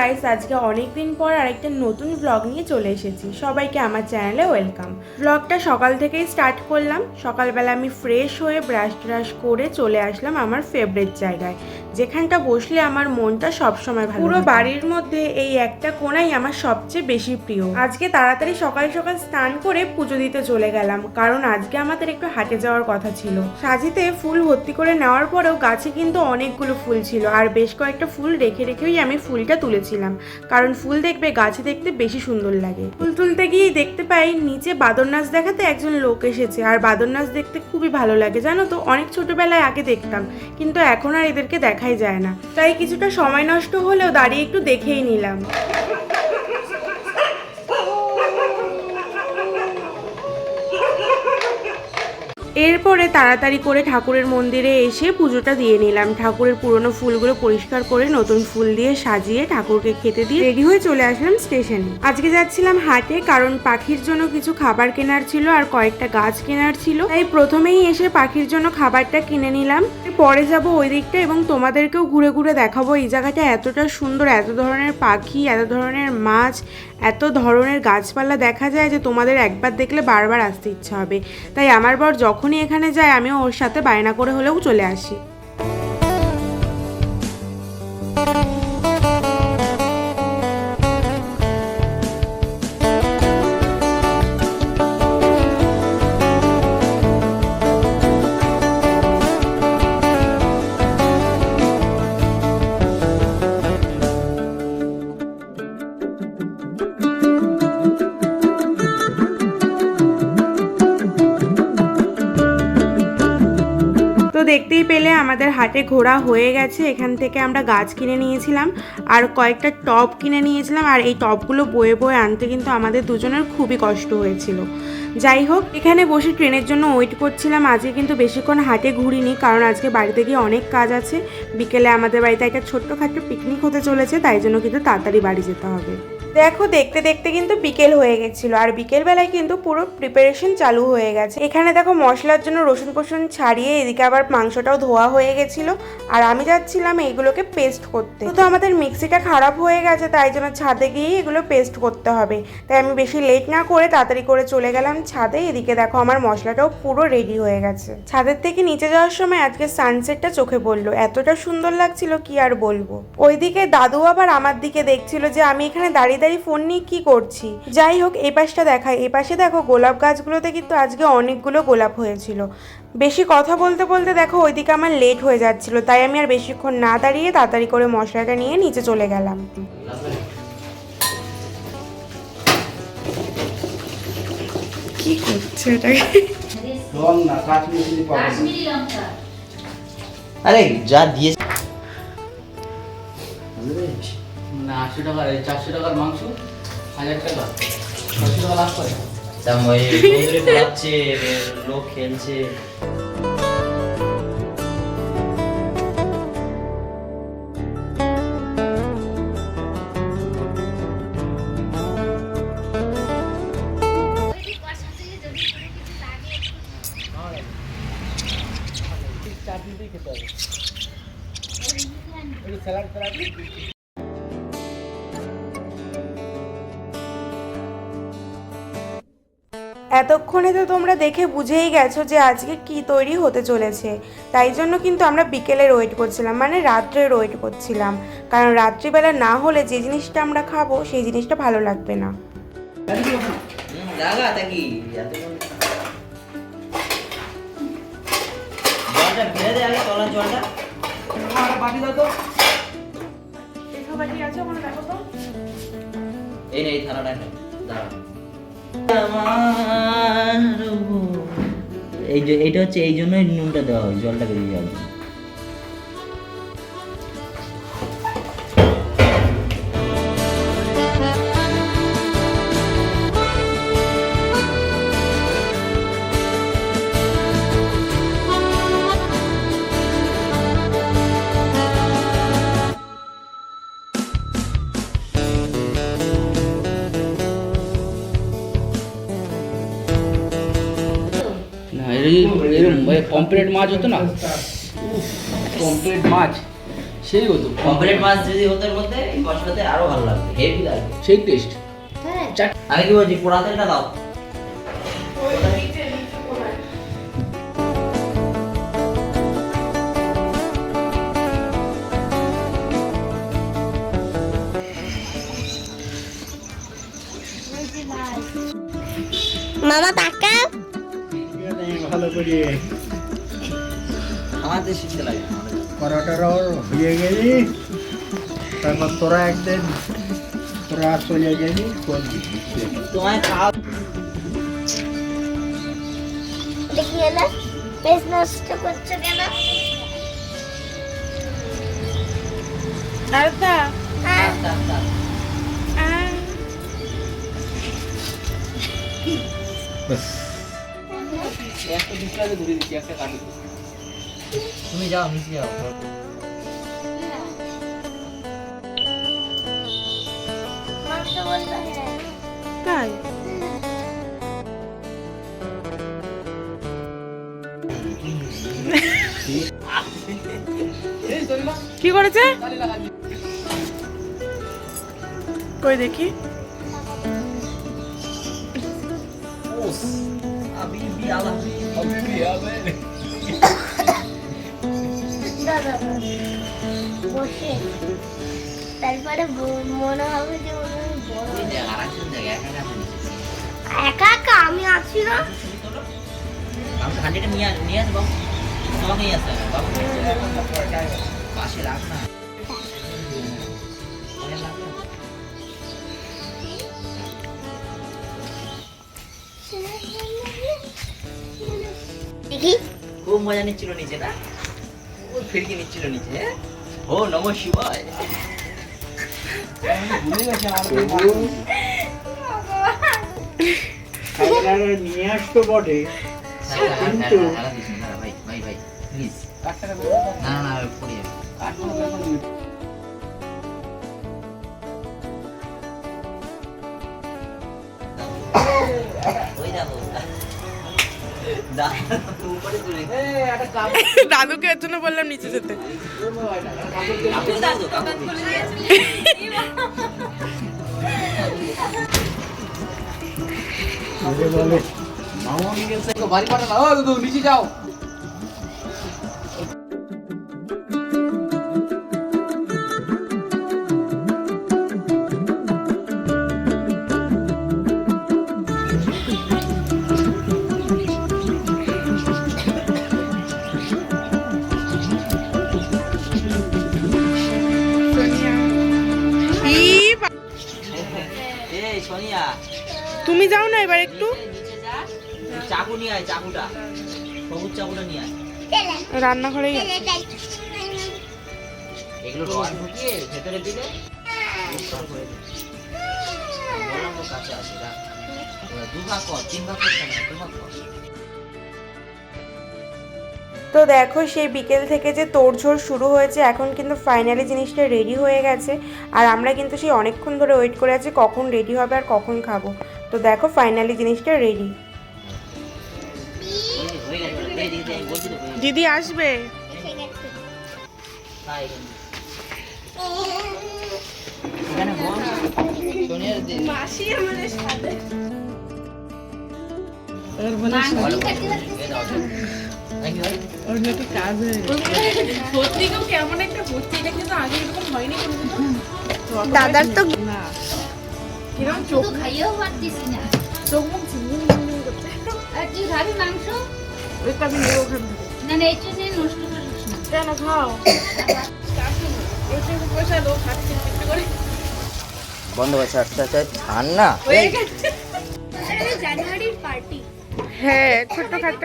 Guys আজকে অনেক দিন পর আরেকটা নতুন ব্লগ নিয়ে চলে এসেছি। সবাইকে আমার চ্যানেলে ওয়েলকাম ব্লগটা সকাল থেকেই স্টার্ট করলাম। সকালবেলা আমি ফ্রেশ হয়ে ব্রাশ ট্রাশ করে চলে আসলাম আমার ফেভারিট জায়গায়। যেখানটা বসলে আমার মনটা সবসময় ভালো পুরো বাড়ির মধ্যে এই একটা কোণাই আমার সবচেয়ে বেশি প্রিয়। আজকে তাড়াতাড়ি সকাল সকাল স্নান করে পুজো দিতে চলে গেলাম কারণ আজকে আমাদের একটু হাটে যাওয়ার কথা ছিল। সাজিতে ফুল ভর্তি করে নেওয়ার পরেও গাছে কিন্তু অনেকগুলো ফুল ছিল আর বেশ কয়েকটা ফুল রেখে রেখেই আমি ফুলটা তুলেছিলাম কারণ ফুল দেখবে গাছে দেখতে বেশি সুন্দর লাগে। ফুল তুলতে গিয়ে দেখতে পাই নিচে বাদর নাচ দেখাতে একজন লোক এসেছে আর বাদর নাচ দেখতে খুবই ভালো লাগে জানো তো? অনেক ছোটবেলায় আগে দেখতাম কিন্তু এখন আর এদেরকে দেখাই যায় না। তাই কিছুটা সময় নষ্ট হলেও দাঁড়িয়ে একটু দেখেই নিলাম। এরপরে তাড়াতাড়ি করে ঠাকুরের মন্দিরে এসে পুজোটা দিয়ে নিলাম। ঠাকুরের পুরনো ফুলগুলো পরিষ্কার করে নতুন ফুল দিয়ে সাজিয়ে ঠাকুরকে খেতে দিয়ে রেডি হয়ে চলে আসলাম স্টেশনে। আজকে যাচ্ছিলাম হাটে কারণ পাখির জন্য কিছু খাবার কেনার ছিল আর কয়েকটা গাছ কেনার ছিল। তাই প্রথমেই এসে পাখির জন্য খাবারটা কিনে নিলাম। পরে যাব ওই দিকটা এবং তোমাদেরকেও ঘুরে ঘুরে দেখাবো এই জায়গাটা এতটা সুন্দর, এত ধরনের পাখি, এত ধরনের মাছ এত ধরনের গাছপালা দেখা যায় যে তোমাদের একবার দেখলে বারবার আসতে ইচ্ছা হবে। তাই আমার বর যখনই এখানে যায়, আমিও ওর সাথে বায়না করে হলেও চলে আসি। দেখতেই পেলে আমাদের হাটে ঘোরা হয়ে গেছে। এখান থেকে আমরা গাছ কিনে নিয়েছিলাম আর কয়েকটা টব কিনে নিয়েছিলাম আর এই টবগুলো বয়ে বয়ে আনতে কিন্তু আমাদের দুজনের খুবই কষ্ট হয়েছিল। যাই হোক, এখানে বসে ট্রেনের জন্য ওয়েট করছিলাম। আজকে কিন্তু বেশিক্ষণ হাটে ঘুরিনি কারণ আজকে বাড়িতে গিয়ে অনেক কাজ আছে। বিকেলে আমাদের বাড়িতে একটা ছোট্টখাটো পিকনিক হতে চলেছে, তাই জন্য কিন্তু তাড়াতাড়ি বাড়ি যেতে হবে। দেখো, দেখতে দেখতে কিন্তু বিকেল হয়ে গেছিল। আর বিকেল বেলায় কিন্তু পুরো প্রিপারেশন চালু হয়ে গেছে। এখানে দেখো, মশলার জন্য রসুন ফসুন ছাড়িয়ে এদিকে আবার মাংসটাও ধোয়া হয়ে গেছিল। আর আমি যাচ্ছিলাম এইগুলোকে পেস্ট করতে। তো আমাদের মিক্সিটা খারাপ হয়ে গেছে, তাই জন্য ছাদে গিয়ে এগুলো পেস্ট করতে হবে। তাই আমি বেশি লেট না করে তাড়াতাড়ি করে চলে গেলাম ছাদে। এদিকে দেখো, আমার মশলাটাও পুরো রেডি হয়ে গেছে। ছাদের থেকে নিচে যাওয়ার সময় আজকে সানসেটটা চোখে পড়ল। এতটা সুন্দর লাগছিল, কি আর বলব? ওইদিকে দাদু আবার আমার দিকে দেখছিল যে, আমি এখানে দাঁড়িয়ে দাঁড়িয়ে ফোন নিয়ে কি করছি? যাই হোক এই পাশটা দেখায় এই পাশে দেখো গোলাপ গাছগুলোতে কিন্তু আজকে অনেকগুলো গোলাপ হয়েছিল। বেশি কথা বলতে বলতে দেখো ওইদিকে আমার লেট হয়ে যাচ্ছিল। তাই আমি আর বেশিক্ষণ না দাঁড়িয়ে তাড়াতাড়ি করে মশলাটা নিয়ে নিচে চলে গেলাম। কি করছে এটাকে? আরে যা দিয়ে আশি টাকা, এই চারশো টাকার মাংস, হাজার টাকা। ছশো টাকা লাভ করে তা ওই বন্ধুরে পড়াচ্ছে, লোক খেলছে। এতক্ষণে তো তোমরা দেখে বুঝেই গেছো যে আজকে কি তৈরি হতে চলেছে। তাই জন্য কিন্তু আমরা বিকেলের ওয়েট করছিলাম মানে রাত্রের ওয়েট করছিলাম। কারণ রাত্রিবেলা না হলে যে জিনিসটা আমরা খাব, সেই জিনিসটা ভালো লাগবে না। এই থালাটা দাঁড়া। এই যে এটা হচ্ছে এই জন্যই নুনটা দেওয়া হয় জলটা বেরিয়ে যাবে এরকম কমপ্লিট মাছ হতো না? কমপ্লিট মাছ। সেই হতো। পমফ্রেট মাছ যদি হতো এর মধ্যে এই মশলাতে আরও ভালো লাগবে হেভি লাগবে সেই টেস্ট আমি কি বলছি পোড়া তেলটা দাও। মামা টাকা ভালো করে আমাদের শিখতে লাগে আমাদের। পরোটারও হয়ে গেলি তারপর তোরা একদিন তোরা চলে গেলি করবি তোমায় খাওয়া দেখি এলে বেশ নষ্ট করছ কেন? আরেকটা হ্যাঁ। আহ, একটা ডিসপ্লে ধরে দিচ্ছি একটা কাটি তুমি যাও নিচে যাও তাই কি করেছে? কই দেখি। বসে। তারপরে মনে হবে যে হয় একা একা আমি আছি না। আমি নিয়ে নিয়ে আসব। বাবু তোমাকে নিয়ে আসতে হবে পাশে রাখ না। দেখি খুব মজা নিচ্ছিল নিচে না? ও ফিরকি নিচ্ছিল নিচে হ্যাঁ? ও নম শিবায়। ভুলে গেছি আমার নিয়ে আসতো বটে। কিন্তু ভাই ভাই ভাই প্লিজ না না পড়ে যাবে। ওই দেখো দাদুকে এর জন্য বললাম নিচে যেতে। কাপড় দাও তো কাপড় বলে বলে মামা নিয়ে গেছে তো বাড়ি পাঠানো। ও, দুদু, নিচে যাও। সোনিয়া। তুমি যাও না এবার একটু। চাকু নিয়ে আয় চাকুটা। সবুজ চাকুটা নিয়ে আয়। রান্নাঘরেই এগুলো ঢুকিয়ে ভেতরে দিলে করে। বললাম কাছে আসে দু ভাগ কর তিন ভাগ করতে দু ভাগ কর। তো দেখো সেই বিকেল থেকে যে তোড়ঝোড় শুরু হয়েছে এখন কিন্তু ফাইনালি জিনিসটা রেডি হয়ে গেছে আর আমরা কিন্তু সেই অনেকক্ষণ ধরে ওয়েট করে আছি কখন রেডি হবে আর কখন খাব তো দেখো ফাইনালি জিনিসটা রেডি। দিদি আসবে তাই এখানে। এখানে দাদার তো কীরকম চোখ মুখ মাংস না না? নষ্ট করিস কেন খাও বন্ধ করছে আচ্ছা আচ্ছা হয়ে জানুয়ারির পার্টি হ্যাঁ ছোট্ট খাট্ট।